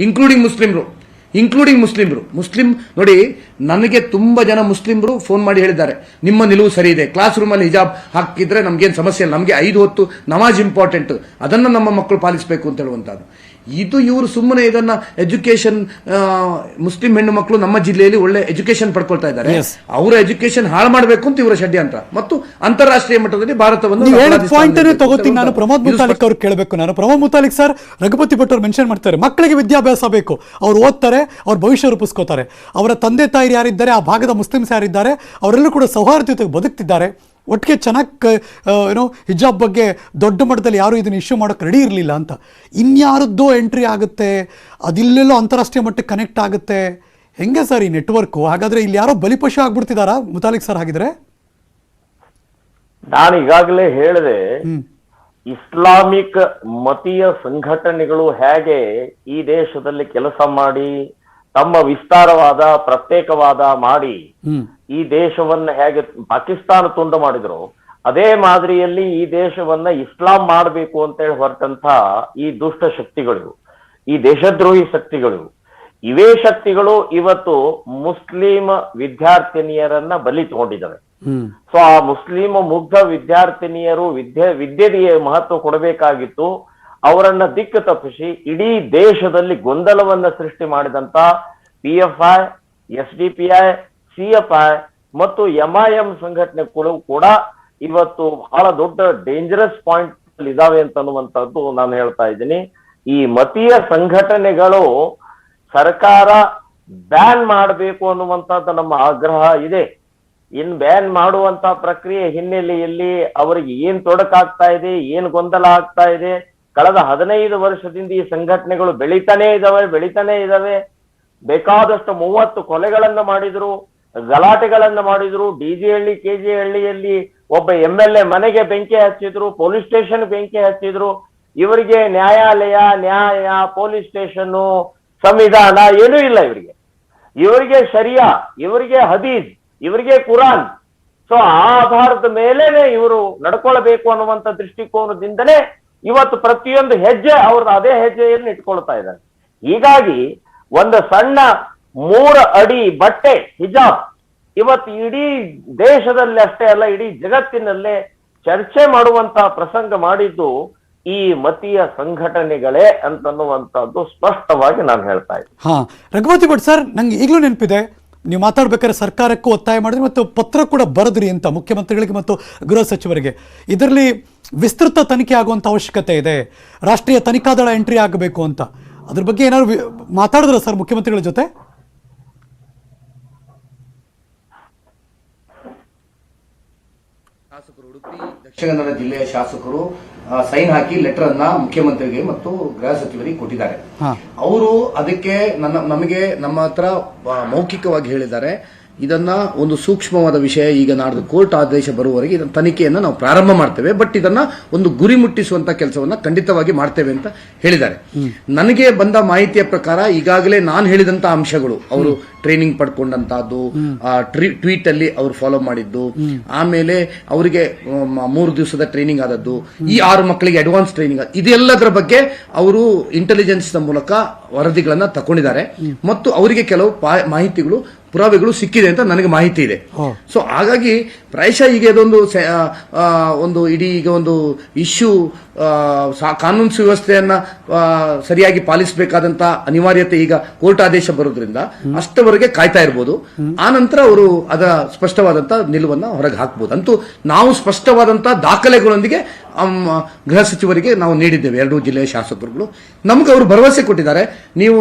Including ಮುಸ್ಲಿಮ್ರು including ಮುಸ್ಲಿಮ್ರು Muslim ನೋಡಿ, ನನಗೆ ತುಂಬ ಜನ ಮುಸ್ಲಿಮ್ರು ಫೋನ್ ಮಾಡಿ ಹೇಳಿದ್ದಾರೆ. ನಿಮ್ಮ ನಿಲುವು ಸರಿ ಇದೆ. ಕ್ಲಾಸ್ ರೂಮಲ್ಲಿ ಹಿಜಾಬ್ ಹಾಕಿದ್ರೆ ನಮಗೇನು ಸಮಸ್ಯೆ ಇಲ್ಲ. ನಮಗೆ ಐದು ಹೊತ್ತು ನಮಾಜ್ ಇಂಪಾರ್ಟೆಂಟ್ ಅದನ್ನು ನಮ್ಮ ಮಕ್ಕಳು ಪಾಲಿಸಬೇಕು ಅಂತ ಹೇಳುವಂಥದ್ದು ಇದು ಇವರು ಸುಮ್ಮನೆ ಇದನ್ನ ಎಜುಕೇಶನ್ ಮುಸ್ಲಿಂ ಹೆಣ್ಣು ಮಕ್ಕಳು ನಮ್ಮ ಜಿಲ್ಲೆಯಲ್ಲಿ ಒಳ್ಳೆ ಎಜುಕೇಶನ್ ಪಡ್ಕೊಳ್ತಾ ಇದ್ದಾರೆ. ಅವರ ಎಜುಕೇಶನ್ ಹಾಳು ಮಾಡಬೇಕು ಅಂತ ಇವರ ಷಡ್ಯಂತ್ರ. ಮತ್ತು ಅಂತಾರಾಷ್ಟ್ರೀಯ ಮಟ್ಟದಲ್ಲಿ ಭಾರತವನ್ನು ಪಾಯಿಂಟ್ ತಗೋತೀನಿ. ನಾನು ಪ್ರಮೋದ್ ಮುತಾಲಿಕ್ ಅವ್ರು ಕೇಳಬೇಕು. ನಾನು ಪ್ರಮೋದ್ ಮುತಾಲಿಕ್ ಸರ್ ರಘುಪತಿ ಭಟ್ ಅವ್ರು ಮೆನ್ಷನ್ ಮಾಡ್ತಾರೆ. ಮಕ್ಕಳಿಗೆ ವಿದ್ಯಾಭ್ಯಾಸ ಬೇಕು. ಅವ್ರು ಓದ್ತಾರೆ ಅವ್ರ ಭವಿಷ್ಯ ರೂಪಿಸ್ಕೋತಾರೆ. ಅವರ ತಂದೆ ತಾಯಿ ಯಾರಿದ್ದಾರೆ ಆ ಭಾಗದ ಮುಸ್ಲಿಮ್ಸ್ ಯಾರಿದ್ದಾರೆ ಅವರೆಲ್ಲರೂ ಕೂಡ ಸೌಹಾರ್ದತೆಗೆ ಬದುಕ್ತಿದ್ದಾರೆ. ಒಟ್ಟಿಗೆ ಚೆನ್ನಾಗಿ ಏನೋ ಹಿಜಾಬ್ ಬಗ್ಗೆ ದೊಡ್ಡ ಮಟ್ಟದಲ್ಲಿ ಯಾರು ಇದನ್ನು ಇಶ್ಯೂ ಮಾಡೋಕ್ಕೆ ರೆಡಿ ಇರಲಿಲ್ಲ ಅಂತ. ಇನ್ಯಾರದ್ದೋ ಎಂಟ್ರಿ ಆಗುತ್ತೆ ಅದಿಲ್ಲೆಲ್ಲೋ ಅಂತಾರಾಷ್ಟ್ರೀಯ ಮಟ್ಟಕ್ಕೆ ಕನೆಕ್ಟ್ ಆಗುತ್ತೆ. ಹೆಂಗೆ ಸರ್ ಈ ನೆಟ್ವರ್ಕು ಹಾಗಾದ್ರೆ ಇಲ್ಲಿ ಯಾರೋ ಬಲಿಪಶು ಆಗ್ಬಿಡ್ತಿದಾರಾ? ಮುತಾಲಿಕ್ ಸರ್ ಹಾಗಿದ್ರೆ? ನಾನು ಈಗಾಗಲೇ ಹೇಳಿದೆ ಇಸ್ಲಾಮಿಕ್ ಮತೀಯ ಸಂಘಟನೆಗಳು ಹೇಗೆ ಈ ದೇಶದಲ್ಲಿ ಕೆಲಸ ಮಾಡಿ ತಮ್ಮ ವಿಸ್ತಾರವಾದ ಪ್ರತ್ಯೇಕವಾದ ಮಾಡಿ ಈ ದೇಶವನ್ನ ಹೇಗೆ ಪಾಕಿಸ್ತಾನ ತುಂಡು ಮಾಡಿದ್ರು ಅದೇ ಮಾದರಿಯಲ್ಲಿ ಈ ದೇಶವನ್ನ ಇಸ್ಲಾಂ ಮಾಡಬೇಕು ಅಂತ ಹೇಳಿ ಹೊರಟಂತ ಈ ದುಷ್ಟ ಶಕ್ತಿಗಳು ಈ ದೇಶದ್ರೋಹಿ ಶಕ್ತಿಗಳು ಇವೇ ಶಕ್ತಿಗಳು ಇವತ್ತು ಮುಸ್ಲಿಂ ವಿದ್ಯಾರ್ಥಿನಿಯರನ್ನ ಬಲಿ ತಗೊಂಡಿದ್ದಾರೆ ಸೊ ಆ ಮುಸ್ಲಿಂ ಮುಗ್ಧ ವಿದ್ಯಾರ್ಥಿನಿಯರು ವಿದ್ಯೆ ವಿದ್ಯೆಗೆ ಮಹತ್ವ ಕೊಡಬೇಕಾಗಿತ್ತು. ಅವರನ್ನ ದಿಕ್ಕು ತಪ್ಪಿಸಿ ಇಡೀ ದೇಶದಲ್ಲಿ ಗೊಂದಲವನ್ನ ಸೃಷ್ಟಿ ಮಾಡಿದಂತ P F I, S D P I, C F I ಮತ್ತು ಎಂ ಐ ಎಂ ಸಂಘಟನೆಗಳು ಕೂಡ ಇವತ್ತು ಬಹಳ ದೊಡ್ಡ ಡೇಂಜರಸ್ ಪಾಯಿಂಟ್ ಇದಾವೆ ಅಂತ ಅನ್ನುವಂಥದ್ದು ನಾನು ಹೇಳ್ತಾ ಇದ್ದೀನಿ. ಈ ಮತೀಯ ಸಂಘಟನೆಗಳು ಸರ್ಕಾರ ಬ್ಯಾನ್ ಮಾಡಬೇಕು ಅನ್ನುವಂಥದ್ದು ನಮ್ಮ ಆಗ್ರಹ ಇದೆ. ಇನ್ ಬ್ಯಾನ್ ಮಾಡುವಂತ ಪ್ರಕ್ರಿಯೆ ಹಿನ್ನೆಲೆಯಲ್ಲಿ ಅವರಿಗೆ ಏನ್ ತೊಡಕಾಗ್ತಾ ಇದೆ, ಏನ್ ಗೊಂದಲ ಆಗ್ತಾ ಇದೆ ಕಳೆದ ಹದಿನೈದು ವರ್ಷದಿಂದ ಈ ಸಂಘಟನೆಗಳು ಬೆಳಿತಾನೇ ಇದಾವೆ ಬೆಳಿತಾನೇ ಇದಾವೆ. ಬೇಕಾದಷ್ಟು ಮೂವತ್ತು ಕೊಲೆಗಳನ್ನ ಮಾಡಿದ್ರು, ಗಲಾಟೆಗಳನ್ನ ಮಾಡಿದ್ರು. ಡಿಜಿ ಹಳ್ಳಿ ಕೆಜಿ ಹಳ್ಳಿಯಲ್ಲಿ ಒಬ್ಬ ಎಂ ಎಲ್ ಎ ಮನೆಗೆ ಬೆಂಕಿ ಹಚ್ಚಿದ್ರು, ಪೊಲೀಸ್ ಸ್ಟೇಷನ್ ಬೆಂಕಿ ಹಚ್ಚಿದ್ರು. ಇವರಿಗೆ ನ್ಯಾಯಾಲಯ, ನ್ಯಾಯ, ಪೊಲೀಸ್ ಸ್ಟೇಷನ್ ಸಂವಿಧಾನ ಏನೂ ಇಲ್ಲ ಇವರಿಗೆ. ಇವರಿಗೆ ಶರಿಯಾ, ಇವರಿಗೆ ಹದೀಜ್ ಇವರಿಗೆ ಕುರಾನ್. ಸೊ, ಆ ಆಧಾರದ ಮೇಲೇನೆ ಇವರು ನಡ್ಕೊಳ್ಬೇಕು ಅನ್ನುವಂತ ದೃಷ್ಟಿಕೋನದಿಂದಲೇ ಇವತ್ತು ಪ್ರತಿಯೊಂದು ಹೆಜ್ಜೆ ಅವ್ರದ್ದು ಅದೇ ಹೆಜ್ಜೆಯನ್ನು ಇಟ್ಕೊಳ್ತಾ ಇದ್ದಾರೆ. ಹೀಗಾಗಿ ಒಂದು ಸಣ್ಣ ಮೂರ ಅಡಿ ಬಟ್ಟೆ, ಹಿಜಾಬ್, ಇವತ್ತು ಇಡೀ ದೇಶದಲ್ಲಿ ಅಷ್ಟೇ ಅಲ್ಲ, ಇಡೀ ಜಗತ್ತಿನಲ್ಲೇ ಚರ್ಚೆ ಮಾಡುವಂತಹ ಪ್ರಸಂಗ ಮಾಡಿದ್ದು ಈ ಮತೀಯ ಸಂಘಟನೆಗಳೇ ಅಂತನ್ನುವಂಥದ್ದು ಸ್ಪಷ್ಟವಾಗಿ ನಾನು ಹೇಳ್ತಾ ಇದ್ದೆ ಹಾ, ರಘುಪತಿ ಭಟ್ ಸರ್, ನಂಗೆ ಈಗಲೂ ನೆನಪಿದೆ, ನೀವು ಮಾತಾಡ್ಬೇಕಾದ್ರೆ ಸರ್ಕಾರಕ್ಕೂ ಒತ್ತಾಯ ಮಾಡಿದ್ರಿ ಮತ್ತು ಪತ್ರ ಕೂಡ ಬರೆದ್ರಿ ಅಂತ ಮುಖ್ಯಮಂತ್ರಿಗಳಿಗೆ ಮತ್ತು ಗೃಹ ಸಚಿವರಿಗೆ. ಇದರಲ್ಲಿ ವಿಸ್ತೃತ ತನಿಖೆ ಆಗುವಂಥ ಅವಶ್ಯಕತೆ ಇದೆ. ರಾಷ್ಟ್ರೀಯ ತನಿಖಾ ದಳ ಎಂಟ್ರಿ ಆಗಬೇಕು ಅಂತ. ಅದ್ರ ಬಗ್ಗೆ ಏನಾದ್ರು ಮಾತಾಡಿದ್ರ ಸರ್ ಮುಖ್ಯಮಂತ್ರಿಗಳ ಜೊತೆ? ಶಾಸಕರು ಉಡುಪಿ ದಕ್ಷಿಣ ಕನ್ನಡ ಜಿಲ್ಲೆಯ ಶಾಸಕರು ಸೈನ್ ಹಾಕಿ ಲೆಟರ್ ಅನ್ನ ಮುಖ್ಯಮಂತ್ರಿಗೆ ಮತ್ತು ಗೃಹ ಸಚಿವರಿಗೆ ಕೊಟ್ಟಿದ್ದಾರೆ. ಅವರು ಅದಕ್ಕೆ ನನ್ನ ನಮಗೆ ನಮ್ಮ ಹತ್ರ ಮೌಖಿಕವಾಗಿ ಹೇಳಿದ್ದಾರೆ. ಇದನ್ನ ಒಂದು ಸೂಕ್ಷ್ಮವಾದ ವಿಷಯ ಈಗ ನಾಡ್ದು ಕೋರ್ಟ್ ಆದೇಶ ಬರುವವರೆಗೆ ಇದನ್ನ ತನಿಖೆಯನ್ನು ನಾವು ಪ್ರಾರಂಭ ಮಾಡ್ತೇವೆ ಬಟ್ ಇದನ್ನ ಒಂದು ಗುರಿ ಮುಟ್ಟಿಸುವಂತ ಕೆಲಸವನ್ನ ಖಂಡಿತವಾಗಿ ಮಾಡ್ತೇವೆ ಅಂತ ಹೇಳಿದ್ದಾರೆ. ನನಗೆ ಬಂದ ಮಾಹಿತಿಯ ಪ್ರಕಾರ ಈಗಾಗಲೇ ನಾನು ಹೇಳಿದಂತ ಅಂಶಗಳು, ಅವರು ಟ್ರೈನಿಂಗ್ ಪಡ್ಕೊಂಡಂತಹದ್ದು ಟ್ವೀಟ್ ಅಲ್ಲಿ ಅವರು ಫಾಲೋ ಮಾಡಿದ್ದು, ಆಮೇಲೆ ಅವರಿಗೆ ಮೂರು ದಿವಸದ ಟ್ರೈನಿಂಗ್ ಆದದ್ದು, ಈ ಆರು ಮಕ್ಕಳಿಗೆ ಅಡ್ವಾನ್ಸ್ ಟ್ರೈನಿಂಗ್ ಇದೆಲ್ಲದರ ಬಗ್ಗೆ ಅವರು ಇಂಟೆಲಿಜೆನ್ಸ್ ಮೂಲಕ ವರದಿಗಳನ್ನ ತಗೊಂಡಿದ್ದಾರೆ ಮತ್ತು ಅವರಿಗೆ ಕೆಲವು ಮಾಹಿತಿಗಳು ಪುರಾವೆಗಳು ಸಿಕ್ಕಿದೆ ಅಂತ ನನಗೆ ಮಾಹಿತಿ ಇದೆ. ಸೊ ಹಾಗಾಗಿ ಪ್ರಾಯಶಃ ಈಗ ಅದೊಂದು ಒಂದು ಇಡೀ ಈಗ ಒಂದು ಇಶ್ಯೂ ಕಾನೂನು ಸುವ್ಯವಸ್ಥೆಯನ್ನ ಸರಿಯಾಗಿ ಪಾಲಿಸಬೇಕಾದಂತ ಅನಿವಾರ್ಯತೆ ಈಗ ಕೋರ್ಟ್ ಆದೇಶ ಬರೋದ್ರಿಂದ ಅಷ್ಟವರೆಗೆ ಕಾಯ್ತಾ ಇರ್ಬೋದು. ಆ ನಂತರ ಅವರು ಅದರ ಸ್ಪಷ್ಟವಾದಂತ ನಿಲುವನ್ನ ಹೊರಗೆ ಹಾಕ್ಬೋದು. ಅಂತೂ ನಾವು ಸ್ಪಷ್ಟವಾದಂತ ದಾಖಲೆಗಳೊಂದಿಗೆ ಗೃಹ ಸಚಿವರಿಗೆ ನಾವು ನೀಡಿದ್ದೇವೆ. ಎರಡೂ ಜಿಲ್ಲೆಯ ಶಾಸಕರುಗಳು. ನಮ್ಗೆ ಅವರು ಭರವಸೆ ಕೊಟ್ಟಿದ್ದಾರೆ. ನೀವು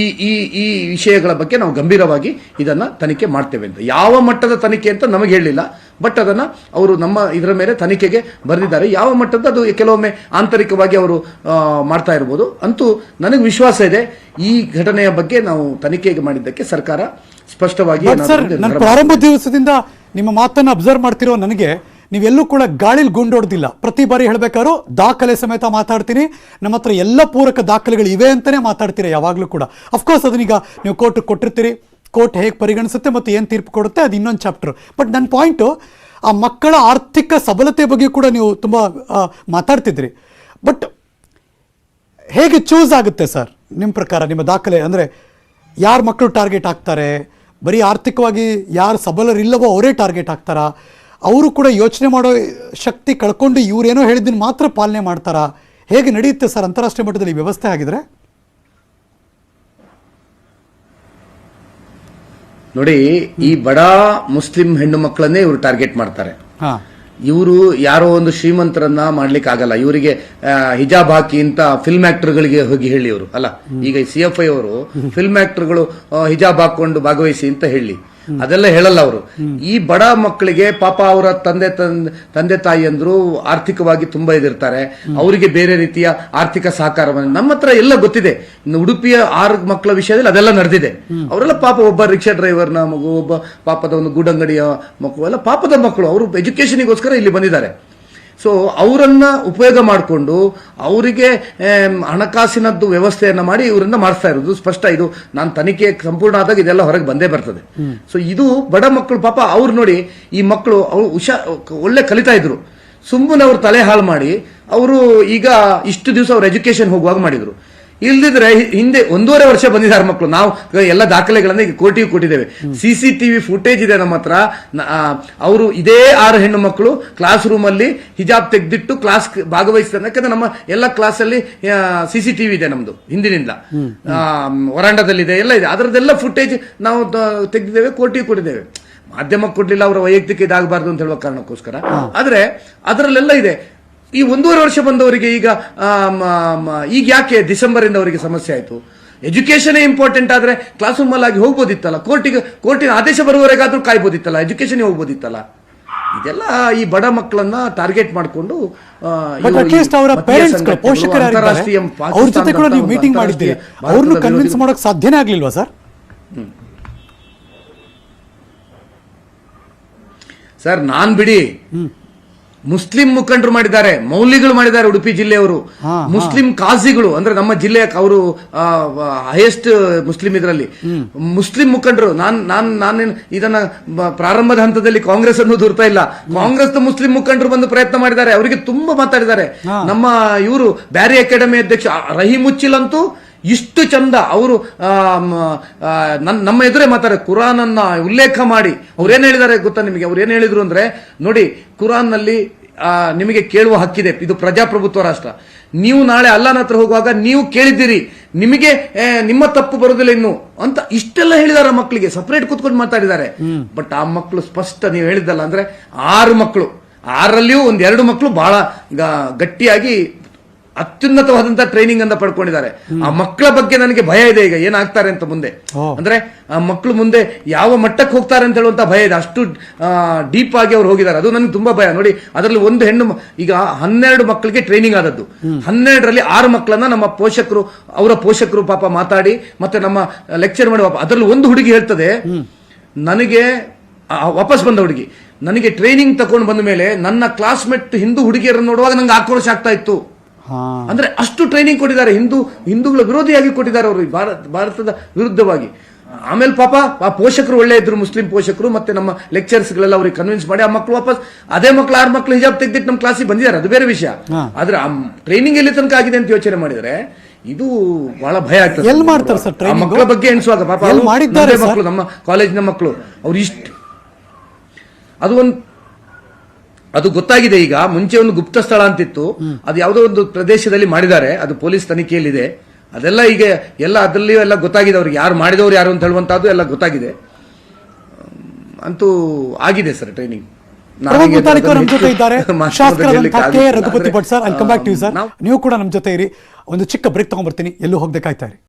ಈ ಈ ಈ ವಿಷಯಗಳ ಬಗ್ಗೆ ನಾವು ಗಂಭೀರವಾಗಿ ಇದನ್ನ ತನಿಖೆ ಮಾಡ್ತೇವೆ ಅಂತ. ಯಾವ ಮಟ್ಟದ ತನಿಖೆ ಅಂತ ನಮಗೆ ಹೇಳಲಿಲ್ಲ ಬಟ್ ಅದನ್ನ ಅವರು ನಮ್ಮ ಇದರ ಮೇಲೆ ತನಿಖೆಗೆ ಬರೆದಿದ್ದಾರೆ. ಯಾವ ಮಟ್ಟದ ಅದು ಕೆಲವೊಮ್ಮೆ ಆಂತರಿಕವಾಗಿ ಅವರು ಮಾಡ್ತಾ ಇರ್ಬೋದು. ಅಂತೂ ನನಗೆ ವಿಶ್ವಾಸ ಇದೆ ಈ ಘಟನೆಯ ಬಗ್ಗೆ ನಾವು ತನಿಖೆಗೆ ಮಾಡಿದ್ದಕ್ಕೆ ಸರ್ಕಾರ ಸ್ಪಷ್ಟವಾಗಿ ಪ್ರಾರಂಭ ದಿವಸದಿಂದ ನಿಮ್ಮ ಮಾತನ್ನು ಅಬ್ಸರ್ವ್ ಮಾಡ್ತಿರೋ ನನಗೆ ನೀವೆಲ್ಲೂ ಕೂಡ ಗಾಳಿಲಿ ಗುಂಡೊಡ್ದಿಲ್ಲ. ಪ್ರತಿ ಬಾರಿ ಹೇಳಬೇಕಾದ್ರು ದಾಖಲೆ ಸಮೇತ ಮಾತಾಡ್ತೀನಿ. ನಮ್ಮ ಹತ್ರ ಎಲ್ಲ ಪೂರಕ ದಾಖಲೆಗಳು ಇವೆ ಅಂತಲೇ ಮಾತಾಡ್ತೀರಾ ಯಾವಾಗಲೂ ಕೂಡ. ಅಫ್ಕೋರ್ಸ್ ಅದನ್ನೀಗ ನೀವು ಕೋರ್ಟ್ ಕೊಟ್ಟಿರ್ತೀರಿ. ಕೋರ್ಟ್ ಹೇಗೆ ಪರಿಗಣಿಸುತ್ತೆ ಮತ್ತು ಏನು ತೀರ್ಪು ಕೊಡುತ್ತೆ, ಅದು ಇನ್ನೊಂದು ಚಾಪ್ಟರ್ ಬಟ್ ನನ್ನ ಪಾಯಿಂಟು ಆ ಮಕ್ಕಳ ಆರ್ಥಿಕ ಸಬಲತೆ ಬಗ್ಗೆ ಕೂಡ ನೀವು ತುಂಬ ಮಾತಾಡ್ತಿದ್ರಿ. ಬಟ್ ಹೇಗೆ ಚೂಸ್ ಆಗುತ್ತೆ ಸರ್ ನಿಮ್ಮ ಪ್ರಕಾರ, ನಿಮ್ಮ ದಾಖಲೆ, ಅಂದರೆ ಯಾರು ಮಕ್ಕಳು ಟಾರ್ಗೆಟ್ ಆಗ್ತಾರೆ, ಬರೀ ಆರ್ಥಿಕವಾಗಿ ಯಾರು ಸಬಲರಿಲ್ಲವೋ ಅವರೇ ಟಾರ್ಗೆಟ್ ಆಗ್ತಾರಾ? ಅವರು ಕೂಡ ಯೋಚನೆ ಮಾಡೋ ಶಕ್ತಿ ಕಳ್ಕೊಂಡು ಇವರೇನೋ ಹೇಳಿದ್ದನ್ನು ಮಾತ್ರ ಪಾಲನೆ ಮಾಡ್ತಾರಾ? ಹೇಗೆ ನಡೆಯುತ್ತೆ ಸರ್ ಅಂತಾರಾಷ್ಟ್ರೀಯ ಮಟ್ಟದಲ್ಲಿ ವ್ಯವಸ್ಥೆ ಆಗಿದ್ರೆ? ನೋಡಿ ಈ ಬಡ ಮುಸ್ಲಿಂ ಹೆಣ್ಣು ಮಕ್ಕಳನ್ನೇ ಇವರು ಟಾರ್ಗೆಟ್ ಮಾಡ್ತಾರೆ. ಇವರು ಯಾರೋ ಒಂದು ಶ್ರೀಮಂತರನ್ನ ಮಾಡ್ಲಿಕ್ಕೆ ಆಗಲ್ಲ. ಇವರಿಗೆ ಹಿಜಾಬ್ ಹಾಕಿ ಅಂತ ಫಿಲ್ಮ್ ಆಕ್ಟರ್ಗಳಿಗೆ ಹೋಗಿ ಹೇಳಿ ಅವರು ಅಲ್ಲ? ಈಗ ಸಿ ಎಫ್ ಐ ಅವರು ಫಿಲ್ಮ್ ಆಕ್ಟರ್ಗಳು ಹಿಜಾಬ್ ಹಾಕೊಂಡು ಭಾಗವಹಿಸಿ ಅಂತ ಹೇಳಿ. ಅದೆಲ್ಲ ಹೇಳಲ್ಲ ಅವರು. ಈ ಬಡ ಮಕ್ಕಳಿಗೆ ಪಾಪ ಅವರ ತಂದೆ ತಂದೆ ತಾಯಿ ತಾಯಿಯಂದ್ರು ಆರ್ಥಿಕವಾಗಿ ತುಂಬಾ ಇದಿರ್ತಾರೆ. ಅವರಿಗೆ ಬೇರೆ ರೀತಿಯ ಆರ್ಥಿಕ ಸಹಕಾರವನ್ನು ನಮ್ಮ ಹತ್ರ ಎಲ್ಲ ಗೊತ್ತಿದೆ. ಇನ್ನು ಉಡುಪಿಯ ಆರು ಮಕ್ಕಳ ವಿಷಯದಲ್ಲಿ ಅದೆಲ್ಲ ನಡೆದಿದೆ. ಅವರೆಲ್ಲ ಪಾಪ ಒಬ್ಬ ರಿಕ್ಷಾ ಡ್ರೈವರ್ನ ಮಗು ಒಬ್ಬ ಪಾಪದ ಒಂದು ಗೂಡಂಗಡಿಯ ಮಕ್ಕಳು ಎಲ್ಲ ಪಾಪದ ಮಕ್ಕಳು. ಅವರು ಎಜುಕೇಶನ್ಗೋಸ್ಕರ ಇಲ್ಲಿ ಬಂದಿದ್ದಾರೆ. ಸೊ ಅವರನ್ನ ಉಪಯೋಗ ಮಾಡಿಕೊಂಡು ಅವರಿಗೆ ಹಣಕಾಸಿನದ್ದು ವ್ಯವಸ್ಥೆಯನ್ನು ಮಾಡಿ ಇವರನ್ನ ಮಾಡಿಸ್ತಾ ಇರೋದು. ಸ್ಪಷ್ಟ ಇದು. ನಾನು ತನಿಖೆ ಸಂಪೂರ್ಣ ಆದಾಗ ಇದೆಲ್ಲ ಹೊರಗೆ ಬಂದೇ ಬರ್ತದೆ. ಸೊ ಇದು ಬಡ ಮಕ್ಕಳು ಪಾಪ ಅವ್ರು ನೋಡಿ ಈ ಮಕ್ಕಳು ಅವ್ರು ಹುಷಾ ಒಳ್ಳೆ ಕಲಿತಾ ಇದ್ರು. ಸುಮ್ಮನೆ ಅವ್ರು ತಲೆ ಹಾಳು ಮಾಡಿ ಅವರು ಈಗ ಇಷ್ಟು ದಿವಸ ಅವ್ರ ಎಜುಕೇಶನ್ ಹೋಗುವಾಗ ಮಾಡಿದ್ರು. ಇಲ್ದಿದ್ರೆ ಹಿಂದೆ ಒಂದೂವರೆ ವರ್ಷ ಬಂದಿದ್ದಾರೆ ಮಕ್ಕಳು ನಾವು ಎಲ್ಲ ದಾಖಲೆಗಳನ್ನ ಈಗ ಕೋರ್ಟಿಗೆ ಕೊಟ್ಟಿದ್ದೇವೆ. ಸಿ ಸಿ ಟಿವಿ ಫುಟೇಜ್ ಇದೆ ನಮ್ಮ ಹತ್ರ. ಅವರು ಇದೇ ಆರು ಹೆಣ್ಣು ಮಕ್ಕಳು ಕ್ಲಾಸ್ ರೂಮ್ ಅಲ್ಲಿ ಹಿಜಾಬ್ ತೆಗೆದಿಟ್ಟು ಕ್ಲಾಸ್ ಭಾಗವಹಿಸ್ತಾರೆ ಯಾಕಂದ್ರೆ ನಮ್ಮ ಎಲ್ಲ ಕ್ಲಾಸ್ ಅಲ್ಲಿ ಸಿ ಸಿ ಟಿವಿ ಇದೆ ನಮ್ದು ಹಿಂದಿನಿಂದ. ವರಾಂಡದಲ್ಲಿದೆ ಎಲ್ಲ ಇದೆ. ಅದರದ್ದೆಲ್ಲ ಫುಟೇಜ್ ನಾವು ತೆಗೆದಿದ್ದೇವೆ ಕೋರ್ಟಿಗೆ ಕೊಟ್ಟಿದ್ದೇವೆ. ಮಾಧ್ಯಮಕ್ಕೆ ಕೊಡ್ಲಿಲ್ಲ ಅವರ ವೈಯಕ್ತಿಕ ಇದಾಗಬಾರ್ದು ಅಂತ ಹೇಳುವ ಕಾರಣಕ್ಕೋಸ್ಕರ. ಆದ್ರೆ ಅದರಲ್ಲೆಲ್ಲ ಇದೆ. ಈ ಒಂದೂವರೆ ವರ್ಷ ಬಂದವರಿಗೆ ಈಗ ಈಗ ಯಾಕೆ ಡಿಸೆಂಬರ್ ಇಂದ ಅವರಿಗೆ ಸಮಸ್ಯೆ ಆಯ್ತು? ಎಜುಕೇಶನ್ ಇಂಪಾರ್ಟೆಂಟ್ ಆದ್ರೆ ಕ್ಲಾಸ್ ರೂಮ್ ಅಲ್ಲಿ ಆಗಿ ಹೋಗ್ಬೋದಿತ್ತಲ್ಲ? ಕೋರ್ಟಿಗೆ ಕೋರ್ಟಿನ ಆದೇಶ ಬರುವವರೆಗಾದ್ರೂ ಕಾಯ್ಬೋದಿತ್ತಲ್ಲ? ಎಜುಕೇಶನ್ ಹೋಗ್ಬೋದಿತ್ತಲ್ಲ? ಇದೆಲ್ಲ ಈ ಬಡ ಮಕ್ಕಳನ್ನ ಟಾರ್ಗೆಟ್ ಮಾಡಿಕೊಂಡು ಸಾಧ್ಯನೇ ಆಗ್ಲಿಲ್ವಾ ಸರ್ ಸರ್ ನಾನ್ ಬಿಡಿ. ಮುಸ್ಲಿಂ ಮುಖಂಡರು ಮಾಡಿದ್ದಾರೆ ಮೌಲ್ಯಗಳು ಮಾಡಿದ್ದಾರೆ ಉಡುಪಿ ಜಿಲ್ಲೆಯವರು. ಮುಸ್ಲಿಂ ಕಾಜಿಗಳು ಅಂದ್ರೆ ನಮ್ಮ ಜಿಲ್ಲೆಯ ಅವರು ಹೈಯೆಸ್ಟ್ ಮುಸ್ಲಿಂ ಇದರಲ್ಲಿ. ಮುಸ್ಲಿಂ ಮುಖಂಡರು ನಾನ್ ನಾನ್ ನಾನೇನು ಇದನ್ನ ಪ್ರಾರಂಭದ ಹಂತದಲ್ಲಿ ಕಾಂಗ್ರೆಸ್ ಅನ್ನು ದೂರ್ತಾ ಇಲ್ಲ. ಕಾಂಗ್ರೆಸ್ ಮುಸ್ಲಿಂ ಮುಖಂಡರು ಬಂದು ಪ್ರಯತ್ನ ಮಾಡಿದ್ದಾರೆ ಅವರಿಗೆ ತುಂಬಾ ಮಾತಾಡಿದ್ದಾರೆ. ನಮ್ಮ ಇವರು ಬ್ಯಾರಿ ಅಕಾಡೆಮಿ ಅಧ್ಯಕ್ಷ ಆ, ಮುಚ್ಚಿಲ್ ಉಚ್ಚಿಲಂತೂ ಇಷ್ಟು ಚಂದ ಅವರು ನಮ್ಮ ಎದುರೇ ಮಾತಾರೆ ಕುರಾನ್ ಅನ್ನ ಉಲ್ಲೇಖ ಮಾಡಿ. ಅವ್ರೇನು ಹೇಳಿದ್ದಾರೆ ಗೊತ್ತಾ ನಿಮಗೆ? ಅವ್ರು ಏನು ಹೇಳಿದ್ರು ಅಂದ್ರೆ, ನೋಡಿ ಕುರಾನ್ನಲ್ಲಿ ನಿಮಗೆ ಕೇಳುವ ಹಕ್ಕಿದೆ. ಇದು ಪ್ರಜಾಪ್ರಭುತ್ವ ರಾಷ್ಟ್ರ. ನೀವು ನಾಳೆ ಅಲ್ಲನ ಹತ್ರ ಹೋಗುವಾಗ ನೀವು ಕೇಳಿದ್ದೀರಿ. ನಿಮಗೆ ನಿಮ್ಮ ತಪ್ಪು ಬರೋದಿಲ್ಲ ಇನ್ನು ಅಂತ ಇಷ್ಟೆಲ್ಲ ಹೇಳಿದಾರೆ ಮಕ್ಕಳಿಗೆ. ಸಪರೇಟ್ ಕೂತ್ಕೊಂಡು ಮಾತಾಡಿದ್ದಾರೆ. ಬಟ್ ಆ ಮಕ್ಕಳು ಸ್ಪಷ್ಟ, ನೀವು ಹೇಳಿದ್ದಲ್ಲ ಅಂದ್ರೆ ಆರು ಮಕ್ಕಳು. ಆರಲ್ಲಿಯೂ ಒಂದೆರಡು ಮಕ್ಕಳು ಬಹಳ ಗಟ್ಟಿಯಾಗಿ ಅತ್ಯುನ್ನತವಾದಂತಹ ಟ್ರೈನಿಂಗ್ ಅಂತ ಪಡ್ಕೊಂಡಿದ್ದಾರೆ. ಆ ಮಕ್ಕಳ ಬಗ್ಗೆ ನನಗೆ ಭಯ ಇದೆ ಈಗ ಏನಾಗ್ತಾರೆ ಅಂತ ಮುಂದೆ? ಅಂದ್ರೆ ಆ ಮಕ್ಕಳು ಮುಂದೆ ಯಾವ ಮಟ್ಟಕ್ಕೆ ಹೋಗ್ತಾರೆ ಅಂತ ಹೇಳುವಂತ ಭಯ ಇದೆ. ಅಷ್ಟು ಡೀಪ್ ಆಗಿ ಅವ್ರು ಹೋಗಿದ್ದಾರೆ. ಅದು ನನಗೆ ತುಂಬಾ ಭಯ. ನೋಡಿ ಅದರಲ್ಲಿ ಒಂದು ಹೆಣ್ಣು ಈಗ ಹನ್ನೆರಡು ಮಕ್ಕಳಿಗೆ ಟ್ರೈನಿಂಗ್ ಆದದ್ದು. ಹನ್ನೆರಡರಲ್ಲಿ ಆರು ಮಕ್ಕಳನ್ನ ನಮ್ಮ ಪೋಷಕರು ಅವರ ಪೋಷಕರು ಪಾಪ ಮಾತಾಡಿ ಮತ್ತೆ ನಮ್ಮ ಲೆಕ್ಚರ್ ಮಾಡಿ ಪಾಪ ಅದರಲ್ಲಿ ಒಂದು ಹುಡುಗಿ ಹೇಳ್ತದೆ ನನಗೆ ವಾಪಸ್ ಬಂದ ಹುಡುಗಿ ನನಗೆ ಟ್ರೈನಿಂಗ್ ತಗೊಂಡು ಬಂದ ಮೇಲೆ ನನ್ನ ಕ್ಲಾಸ್ಮೇಟ್ ಹಿಂದೂ ಹುಡುಗಿಯರನ್ನು ನೋಡುವಾಗ ನಂಗೆ ಆಕ್ರೋಶ ಆಗ್ತಾ ಇತ್ತು. ಅಂದ್ರೆ ಅಷ್ಟು ಟ್ರೈನಿಂಗ್ ಕೊಟ್ಟಿದ್ದಾರೆ. ಹಿಂದೂ ಹಿಂದೂಗಳ ವಿರೋಧಿಯಾಗಿ ಕೊಟ್ಟಿದ್ದಾರೆ ಅವರು ಭಾರತ ಭಾರತದ ವಿರುದ್ಧವಾಗಿ. ಆಮೇಲೆ ಪಾಪ ಆ ಪೋಷಕರು ಒಳ್ಳೆ ಇದ್ರು ಮುಸ್ಲಿಂ ಪೋಷಕರು ಮತ್ತೆ ನಮ್ಮ ಲೆಕ್ಚರ್ಸ್ ಗಳೆಲ್ಲ ಅವ್ರಿಗೆ ಕನ್ವಿನ್ಸ್ ಮಾಡಿ ಆ ಮಕ್ಕಳು ವಾಪಸ್ ಅದೇ ಮಕ್ಕಳು ಆರು ಮಕ್ಕಳು ಹಿಜಾಬ್ ತೆಗೆದಿಟ್ಟು ನಮ್ಮ ಕ್ಲಾಸಿಗೆ ಬಂದಿದ್ದಾರೆ. ಅದು ಬೇರೆ ವಿಷಯ. ಆದ್ರೆ ಆ ಟ್ರೈನಿಂಗ್ ಎಲ್ಲಿ ತನಕ ಆಗಿದೆ ಅಂತ ಯೋಚನೆ ಮಾಡಿದ್ರೆ ಇದು ಬಹಳ ಭಯ ಆಗ್ತದೆ. ಎಲ್ಲಿ ಮಾಡ್ತಾರೆ ಸರ್ ಆ? ಮಕ್ಕಳ ಬಗ್ಗೆ ಎಣಿಸುವಾಗ ಪಾಪ ಮಾಡಿದ್ದಾರೆ? ಮಕ್ಕಳು ನಮ್ಮ ಕಾಲೇಜಿನ ಮಕ್ಕಳು. ಅವ್ರು ಇಷ್ಟು ಅದು ಒಂದು ಅದು ಗೊತ್ತಾಗಿದೆ ಈಗ ಮುಂಚೆ ಒಂದು ಗುಪ್ತ ಸ್ಥಳ ಅಂತಿತ್ತು. ಅದು ಯಾವುದೋ ಒಂದು ಪ್ರದೇಶದಲ್ಲಿ ಮಾಡಿದ್ದಾರೆ ಅದು ಪೊಲೀಸ್ ತನಿಖೆಯಲ್ಲಿದೆ. ಅದೆಲ್ಲ ಈಗ ಎಲ್ಲ ಅದರಲ್ಲಿ ಎಲ್ಲ ಗೊತ್ತಾಗಿದೆ ಅವ್ರಿಗೆ. ಯಾರು ಮಾಡಿದವರು ಯಾರು ಅಂತ ಹೇಳುವಂತಹದ್ದು ಎಲ್ಲ ಗೊತ್ತಾಗಿದೆ. ಅಂತೂ ಆಗಿದೆ ಸರ್ ಟ್ರೈನಿಂಗ್. ಪ್ರಮೋದ್ ಮುತಾಲಿಕ್ ನಮ್ಮ ಜೊತೆ ಇದ್ದಾರೆ. ಶಾಸಕರಾದಂತಹ ಕೆ ರಘುಪತಿ ಭಟ್ ಸರ್ ಅಲ್ಲಿ ಕಮ್ ಬ್ಯಾಕ್ ಟು ಸರ್ ನೀವು ಕೂಡ ನಮ್ಮ ಜೊತೆ ಇರಿ. ಒಂದು ಚಿಕ್ಕ ಬ್ರೇಕ್ ತಗೊಂಡ್ಬರ್ತೀನಿ. ಎಲ್ಲೂ ಹೋಗ್ಬೇಕಾಯ್ತಾರೆ ಕಾಯ್ತಾ ಇರಿ.